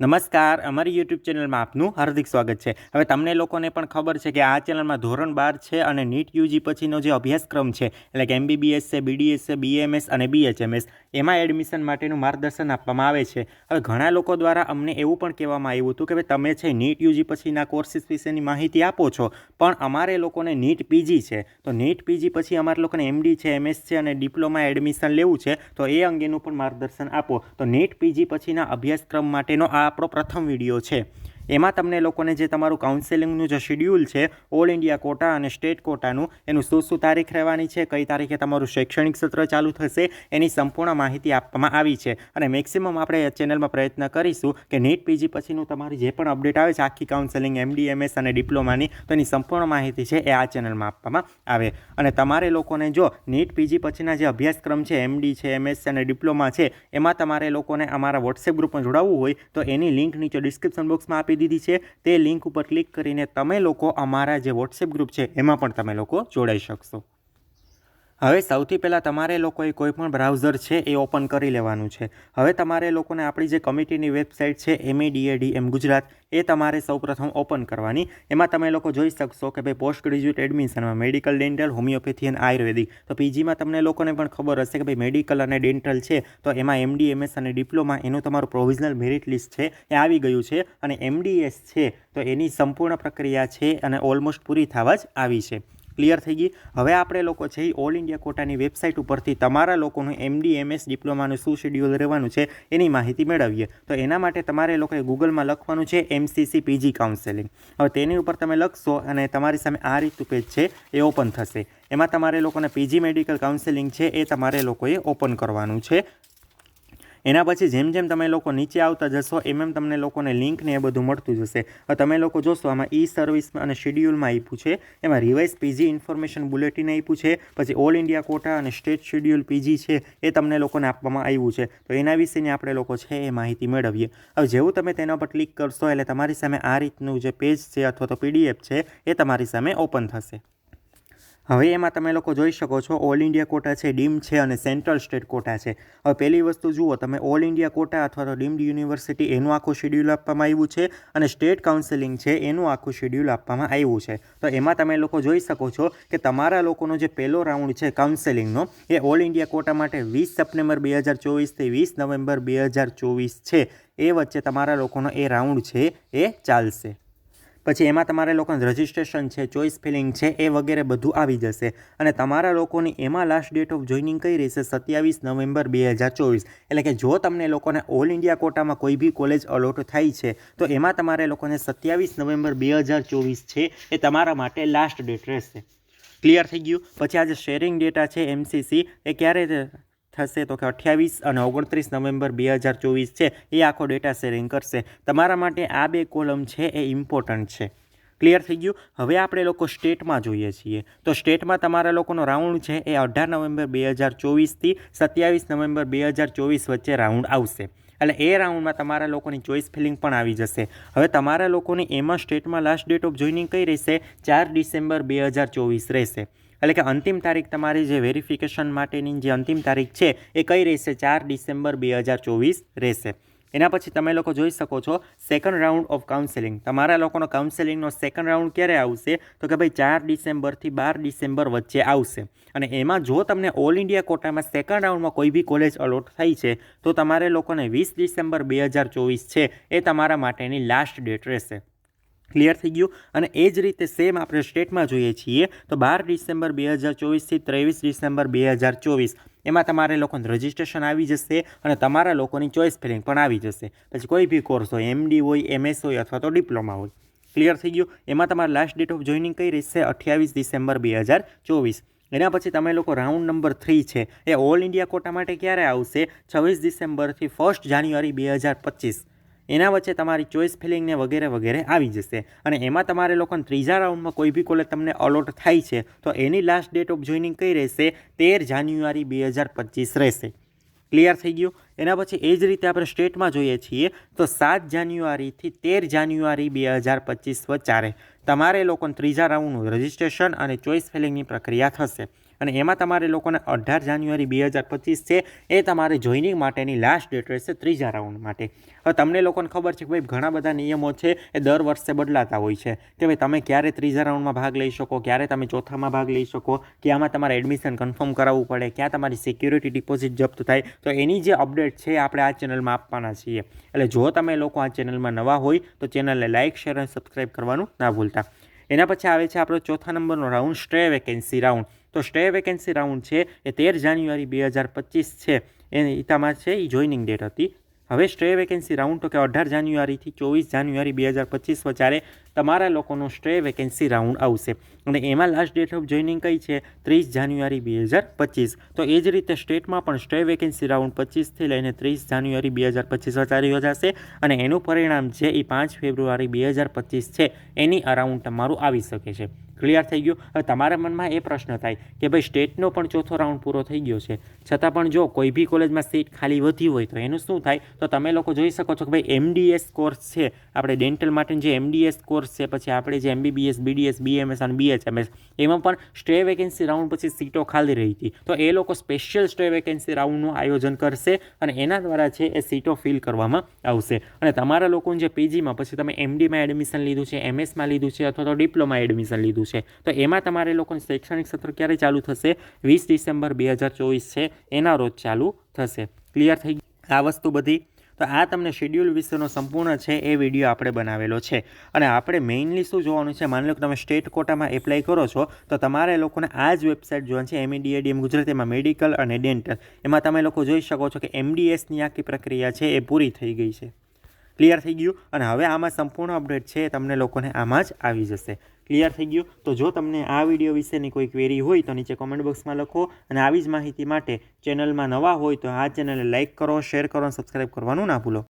નમસ્કાર, અમારી યુટ્યુબ ચેનલમાં આપનું હાર્દિક સ્વાગત છે. હવે તમને લોકોને પણ ખબર છે કે આ ચેનલમાં ધોરણ બાર છે અને નીટ યુજી પછીનો જે અભ્યાસક્રમ છે, એટલે કે એમબીબીએસ છે, બીડીએસ છે, બીએમએસ અને બીએચએમએસ, એમાં એડમિશન માટેનું માર્ગદર્શન આપવામાં આવે છે. હવે ઘણા લોકો દ્વારા અમને એવું પણ કહેવામાં આવ્યું હતું કે ભાઈ તમે છે નીટ યુજી પછીના કોર્સિસ વિશેની માહિતી આપો છો, પણ અમારે લોકોને નીટ પીજી છે. તો નીટ પીજી પછી અમારે લોકોને એમડી છે, એમએસ છે અને ડિપ્લોમા એડમિશન લેવું છે, તો એ અંગેનું પણ માર્ગદર્શન આપો. તો નીટ પીજી પછીના અભ્યાસક્રમ માટેનો આ આપણો પ્રથમ વીડિયો છે. એમાં તમને લોકોને જે તમારું કાઉન્સેલિંગનું જે શેડ્યુલ છે ઓલ ઇન્ડિયા કોટા અને સ્ટેટ કોટાનું એનું શું શું તારીખ રહેવાની છે, કઈ તારીખે તમારું શૈક્ષણિક સત્ર ચાલુ થશે, એની સંપૂર્ણ માહિતી આપવામાં આવી છે. અને મેક્સિમમ આપણે ચેનલમાં પ્રયત્ન કરીશું કે નીટ પીજી પછીનું તમારી જે પણ અપડેટ આવે છે, આખી કાઉન્સેલિંગ એમડીએમએસ અને ડિપ્લોમાની તો એની સંપૂર્ણ માહિતી છે એ આ ચેનલમાં આપવામાં આવે. અને તમારે લોકોને જો નીટ પીજી પછીના જે અભ્યાસક્રમ છે એમડી છે એમએસ અને ડિપ્લોમા છે, એમાં તમારે લોકોને અમારા વોટ્સએપ ગ્રુપમાં જોડાવવું હોય, તો એની લિંક નીચે ડિસ્ક્રિપ્શન બોક્સમાં આપી દીધી છે. તે લિંક ઉપર ક્લિક કરીને તમે લોકો અમારા જે વોટ્સએપ ગ્રુપ છે, એમાં પણ તમે લોકો જોડાઈ શકશો. હવે સૌથી પહેલાં તમારે લોકોએ કોઈ પણ બ્રાઉઝર છે એ ઓપન કરી લેવાનું છે. હવે તમારે લોકોને આપણી જે કમિટીની વેબસાઇટ છે એમએડીએડી એમ ગુજરાત, એ તમારે સૌપ્રથમ ઓપન કરવાની. એમાં તમે લોકો જોઈ શકશો કે ભાઈ પોસ્ટ ગ્રેજ્યુએટ એડમિશનમાં મેડિકલ, ડેન્ટલ, હોમિયોપેથી અને આયુર્વેદિક. તો પીજીમાં તમને લોકોને પણ ખબર હશે કે ભાઈ મેડિકલ અને ડેન્ટલ છે, તો એમાં એમડી એમએસ અને ડિપ્લોમા એનું તમારું પ્રોવિઝનલ મેરિટ લિસ્ટ છે, એ આવી ગયું છે. અને એમડીએસ છે, તો એની સંપૂર્ણ પ્રક્રિયા છે અને ઓલમોસ્ટ પૂરી થવા જ આવી છે. ક્લિયર થઈ ગઈ. હવે આપણે લોકો છે એ ઓલ ઇન્ડિયા કોટાની વેબસાઇટ ઉપરથી તમારા લોકોનું એમડી એમએસ ડિપ્લોમાનું શું શેડ્યુલ રહેવાનું છે એની માહિતી મેળવીએ. તો એના માટે તમારે લોકોએ ગૂગલમાં લખવાનું છે એમસીસી પીજી કાઉન્સેલિંગ હવે તેની ઉપર તમે લખશો અને તમારી સામે આ રીતનું પેજ છે એ ઓપન થશે. એમાં તમારે લોકોને પીજી મેડિકલ કાઉન્સેલિંગ છે એ તમારે લોકોએ ઓપન કરવાનું છે. એના પછી જેમ જેમ તમે લોકો નીચે આવતા જશો, એમ એમ તમને લોકોને લિંકને એ બધું મળતું જશે. તમે લોકો જોશો, આમાં ઈ સર્વિસ અને શેડ્યુલમાં આપ્યું છે. એમાં રિવાઇઝ પીજી ઇન્ફોર્મેશન બુલેટિન આપ્યું છે. પછી ઓલ ઇન્ડિયા કોટા અને સ્ટેટ શેડ્યુલ પીજી છે, એ તમને લોકોને આપવામાં આવ્યું છે. તો એના વિશેની આપણે લોકો છે એ માહિતી મેળવીએ. હવે જેવું તમે તેના પર ક્લિક કરશો, એટલે તમારી સામે આ રીતનું જે પેજ છે અથવા તો પીડીએફ છે, એ તમારી સામે ઓપન થશે. હવે એમાં તમે લોકો જોઈ શકો છો ઓલ ઇન્ડિયા કોટા છે, ડીમ છે અને સેન્ટ્રલ સ્ટેટ કોટા છે. હવે પહેલી વસ્તુ જુઓ, તમે ઓલ ઇન્ડિયા કોટા અથવા તો ડીમ્ડ યુનિવર્સિટી એનું આખું શેડ્યુલ આપવામાં આવ્યું છે અને સ્ટેટ કાઉન્સેલિંગ છે એનું આખું શેડ્યુલ આપવામાં આવ્યું છે. તો એમાં તમે લોકો જોઈ શકો છો કે તમારા લોકોનો જે પહેલો રાઉન્ડ છે કાઉન્સેલિંગનો એ ઓલ ઇન્ડિયા કોટા માટે વીસ સપ્ટેમ્બર બે હજાર ચોવીસથી વીસ નવેમ્બર બે હજાર ચોવીસ છે. એ વચ્ચે તમારા લોકોનો એ રાઉન્ડ છે, એ ચાલશે. પછી એમાં તમારે લોકોને રજિસ્ટ્રેશન છે ચોઇસ ફિલિંગ છે, એ વગેરે બધું આવી જશે. અને તમારા લોકોની એમાં લાસ્ટ ડેટ ઓફ જોઈનિંગ કઈ રહેશે? સત્યાવીસ નવેમ્બર બે હજાર ચોવીસ. એટલે કે જો તમને લોકોને ઓલ ઇન્ડિયા કોટામાં કોઈ બી કોલેજ અલોટ થાય છે, તો એમાં તમારે લોકોને સત્યાવીસ નવેમ્બર બે હજાર ચોવીસ છે, એ તમારા માટે લાસ્ટ ડેટ રહેશે. ક્લિયર થઈ ગયું? પછી આ જે શેરિંગ ડેટા છે એમસીસી એ ક્યારે થશે તો કે અઠ્યાવીસ અને ઓગણત્રીસ નવેમ્બર બે હજાર ચોવીસ છે, એ આખો ડેટા શેરિંગ કરશે. તમારા માટે આ બે કોલમ છે, એ ઇમ્પોર્ટન્ટ છે. ક્લિયર થઈ ગયું? હવે આપણે લોકો સ્ટેટમાં જોઈએ છીએ. તો સ્ટેટમાં તમારા લોકોનો રાઉન્ડ છે, એ અઢાર નવેમ્બર બે હજાર ચોવીસથી સત્યાવીસ નવેમ્બર બે હજાર ચોવીસ વચ્ચે રાઉન્ડ આવશે. એટલે એ રાઉન્ડમાં તમારા લોકોની ચોઇસ ફિલિંગ પણ આવી જશે. હવે તમારા લોકોની એમાં સ્ટેટમાં લાસ્ટ ડેટ ઓફ જોઈનિંગ કઈ રહેશે? ચાર ડિસેમ્બર બે હજાર ચોવીસ રહેશે. એટલે કે અંતિમ તારીખ તમારી જે વેરિફિકેશન માટેની જે અંતિમ તારીખ છે, એ કઈ રહેશે? ચાર ડિસેમ્બર બે હજાર ચોવીસ રહેશે. એના પછી તમે લોકો જોઈ શકો છો સેકન્ડ રાઉન્ડ ઓફ કાઉન્સેલિંગ તમારા લોકોનો કાઉન્સેલિંગનો સેકન્ડ રાઉન્ડ ક્યારે આવશે? તો કે ભાઈ ચાર ડિસેમ્બરથી બાર ડિસેમ્બર વચ્ચે આવશે. અને એમાં જો તમને ઓલ ઇન્ડિયા કોટામાં સેકન્ડ રાઉન્ડમાં કોઈ બી કોલેજ અલોટ થઈ છે, તો તમારે લોકોને વીસ ડિસેમ્બર બે હજાર ચોવીસ છે, એ તમારા માટેની લાસ્ટ ડેટ રહેશે. ક્લિયર થઈ ગયું. અને એ જ રીતે સેમ આપણે સ્ટેટમાં જોઈએ છીએ તો બાર ડિસેમ્બર બે હજાર ચોવીસથી ત્રેવીસ ડિસેમ્બર બે હજાર ચોવીસ એમાં તમારે લોકોને રજિસ્ટ્રેશન આવી જશે અને તમારા લોકોની ચોઈસ ફિલિંગ પણ આવી જશે. પછી કોઈ બી કોર્સ હોય એમડી હોય એમએસ હોય અથવા તો ડિપ્લોમા હોય. ક્લિયર થઈ ગયું? એમાં તમારે લાસ્ટ ડેટ ઓફ જોઈનિંગ કઈ રહેશે? અઠ્યાવીસ ડિસેમ્બર બે હજાર ચોવીસ. એના પછી તમે લોકો રાઉન્ડ નંબર થ્રી છે, એ ઓલ ઇન્ડિયા કોટા માટે ક્યારે આવશે? છવ્વીસ ડિસેમ્બરથી ફર્સ્ટ જાન્યુઆરી બે હજાર પચીસ. એના વચ્ચે તમારી ચોઈસ ફિલિંગને વગેરે વગેરે આવી જશે. અને એમાં તમારે લોકોને ત્રીજા રાઉન્ડમાં કોઈ બી કોલેજ તમને અલોટ થાય છે, તો એની લાસ્ટ ડેટ ઓફ જોઈનિંગ કઈ રહેશે? તેર જાન્યુઆરી બે હજાર પચીસ રહેશે. ક્લિયર થઈ ગયું? એના પછી એ જ રીતે આપણે સ્ટેટમાં જોઈએ છીએ, તો સાત જાન્યુઆરીથી તેર જાન્યુઆરી બે હજાર પચીસ વચારે તમારે લોકોને ત્રીજા રાઉન્ડનું રજિસ્ટ્રેશન અને ચોઇસ ફિલિંગની પ્રક્રિયા થશે. અને એમાં તમારે લોકોને અઢાર જાન્યુઆરી બે હજાર પચીસ છે, એ તમારે જોઈનિંગ માટેની લાસ્ટ ડેટ રહેશે ત્રીજા રાઉન્ડ માટે. હવે તમને લોકોને ખબર છે કે ભાઈ ઘણા બધા નિયમો છે, એ દર વર્ષે બદલાતા હોય છે. કે ભાઈ તમે ક્યારે ત્રીજા રાઉન્ડમાં ભાગ લઈ શકો, ક્યારે તમે ચોથામાં ભાગ લઈ શકો, કે આમાં તમારે એડમિશન કન્ફર્મ કરાવવું પડે, ક્યાં તમારી સિક્યુરિટી ડિપોઝિટ જપ્ત થાય. તો એની જે અપડેટ છે આપણે આ ચેનલમાં આપવાના છીએ. એટલે જો તમે લોકો આ ચેનલમાં નવા હોય, તો ચેનલને લાઇક શેર અને સબસ્ક્રાઈબ કરવાનું ના ભૂલતા. એના પછી આવે છે આપણો ચોથા નંબરનો રાઉન્ડ સ્ટ્રે વેકેન્સી રાઉન્ડ તો સ્ટે વેકેન્સી રાઉન્ડ છે એ તેર જાન્યુઆરી બે હજાર પચીસ છે. એ ઈતામાં છે એ જોઈનિંગ ડેટ હતી. હવે સ્ટે વેકેન્સી રાઉન્ડ તો કે અઢાર જાન્યુઆરીથી ચોવીસ જાન્યુઆરી બે હજાર પચીસ વચારે તમારા લોકોનો સ્ટે વેકેન્સી રાઉન્ડ આવશે. અને એમાં લાસ્ટ ડેટ ઓફ જોઈનિંગ કઈ છે? ત્રીસ જાન્યુઆરી બે હજાર પચીસ. તો એ જ રીતે સ્ટેટમાં પણ સ્ટે વેકેન્સી રાઉન્ડ પચીસથી લઈને ત્રીસ જાન્યુઆરી બે હજાર પચીસ વચ્ચે યોજાશે અને એનું પરિણામ છે એ પાંચ ફેબ્રુઆરી બે હજાર પચીસ છે, એની અરાઉન્ડ તમારું આવી શકે છે. ક્લિયર થઈ ગયું. હવે તમારા મનમાં એ પ્રશ્ન થાય કે ભાઈ, સ્ટેટનો પણ ચોથો રાઉન્ડ પૂરો થઈ ગયો છે. છતાં પણ જો કોઈ બી કોલેજમાં સીટ ખાલી વધી હોય તો એનું શું થાય? તો તમે લોકો જોઈ શકો છો કે ભાઈ એમડીએસ કોર્સ છે. આપણે ડેન્ટલ માટે જે એમડીએસ કોર્સ છે, પછી આપણે જે એમબીબીએસ બીડીએસ બીએમએસ અને બીએચએમએસ એમાં પણ સ્ટે વેકેન્સી રાઉન્ડ પછી સીટો ખાલી રહી હતી. તો એ લોકો સ્પેશિયલ સ્ટે વેકેન્સી રાઉન્ડનું આયોજન કરશે અને એના દ્વારા છે એ સીટો ફિલ કરવામાં આવશે. અને તમારા લોકોને જે પીજીમાં પછી તમે એમડીમાં એડમિશન લીધું છે એમએસમાં લીધું છે, અથવા તો ડિપ્લોમા એડમિશન લીધું છે તો એમાં તમારે લોકોને શૈક્ષણિક સત્ર ક્યારે ચાલુ થશે? વીસ ડિસેમ્બર બે હજાર ચોવીસ છે. એના રોજ ચાલુ થશે. ક્લિયર થઈ ગઈ આ વસ્તુ બધી? તો આ તમને શેડ્યુલ વિશેનો સંપૂર્ણ છે એ વીડિયો આપણે બનાવેલો છે. અને આપણે મેઇનલી શું જોવાનું છે? માની લો કે તમે સ્ટેટ કોટામાં એપ્લાય કરો છો, તો તમારે લોકોને આ જ વેબસાઇટ જોવાની છે એમઈડીએડીએમ ગુજરાતીમાં મેડિકલ અને ડેન્ટલ એમાં તમે લોકો જોઈ શકો છો કે એમડીએસની આખી પ્રક્રિયા છે એ પૂરી થઈ ગઈ છે. ક્લિયર થઈ ગયું અને હવે આમાં સંપૂર્ણ અપડેટ છે તમને લોકોને આમાં જ આવી જશે. ક્લિયર થઈ ગયું? તો જો તમને આ વીડિયો વિશેની કોઈ ક્વેરી હોય તો નીચે કોમેન્ટ બોક્સમાં લખો અને આવી જ માહિતી માટે ચેનલમાં નવા હોય તો આ ચેનલને લાઇક કરો શેર કરો અને સબસ્ક્રાઈબ કરવાનું ના ભૂલો.